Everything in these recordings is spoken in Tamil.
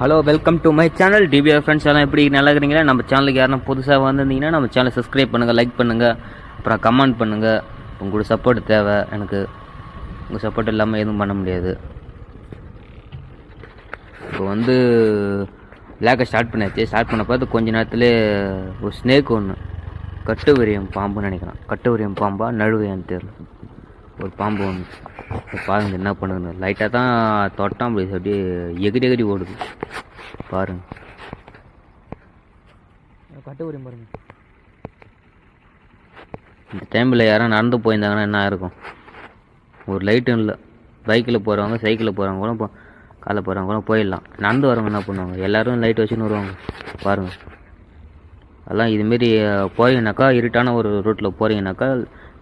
Hello welcome to my channel TPR friends எல்லாம் எப்படி நல்லா இருக்கிறீங்களா? நம்ம சேனலுக்கு யாரும் புதுசாக வந்திருந்தீங்கன்னா நம்ம சேனலை சப்ஸ்கிரைப் பண்ணுங்கள் லைக் பண்ணுங்கள் அப்புறம் கமெண்ட் பண்ணுங்கள் உங்களோட சப்போர்ட் தேவை. எனக்கு உங்கள் சப்போர்ட் இல்லாமல் எதுவும் பண்ண முடியாது. இப்போ வந்து விளையாக்க ஸ்டார்ட் பண்ணியாச்சு ஸ்டார்ட் பண்ண பார்த்து கொஞ்ச நேரத்துலேயே ஒரு ஸ்னேக் ஒன்று கட்டு விரியம் பாம்புன்னு நினைக்கிறேன். கட்டு விரியம் பாம்பா நழுவையான்னு தெரியல ஒரு பாம்பு ஒன்று பாருங்க என்ன பண்ணுதுன்னு. லைட்டாக தான் தொட்டான் அப்படி அப்படியே எகிரி எகிரி ஓடுது. பாருங்க. கட்டு உரியம் பாருங்க. இந்த டைமில் யாரும் நடந்து போயிருந்தாங்கன்னா என்ன இருக்கும் ஒரு லைட்டும் இல்லை. பைக்கில் போகிறவங்க சைக்கிளில் போகிறவங்க கூட போ காலைல போகிறவங்க கூட போயிடலாம். நடந்து வரவங்க என்ன பண்ணுவாங்க? எல்லோரும் லைட் வச்சுன்னு வருவாங்க. பாருங்கள் அதெல்லாம் இதுமாரி போறீங்கனாக்கா இருட்டான ஒரு ரூட்டில் போகிறீங்கனாக்கா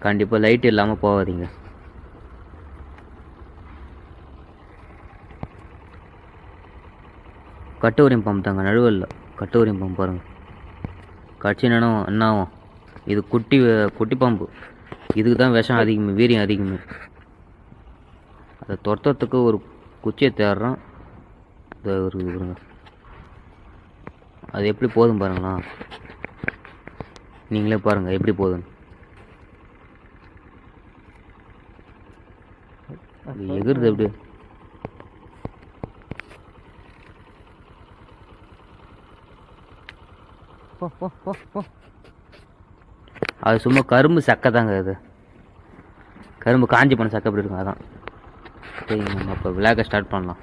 கண்டிப்பாக லைட் இல்லாமல் போகாதீங்க. கட்டுவரியம் பம்பு தாங்க நழுவல்ல கட்டுவரியம் பம்பு பாருங்கள் கட்சி என்ன என்ன ஆகும் இது குட்டி குட்டி பாம்பு. இதுக்கு தான் விஷம் அதிகமே வீரியம் அதிகமே. அதை துரத்துறதுக்கு ஒரு குச்சியை தேடுறோம். இது ஒரு பாருங்க அது எப்படி போதும் பாருங்களா? நீங்களே பாருங்கள் எப்படி போதும். அது எகிருது எப்படி? அது சும்மா கரும்பு சக்கை தாங்க அது. கரும்பு காஞ்சி போன சக்கை எப்படி இருக்கும் அதான். சரி நம்ம இப்போ விளாக ஸ்டார்ட் பண்ணலாம்.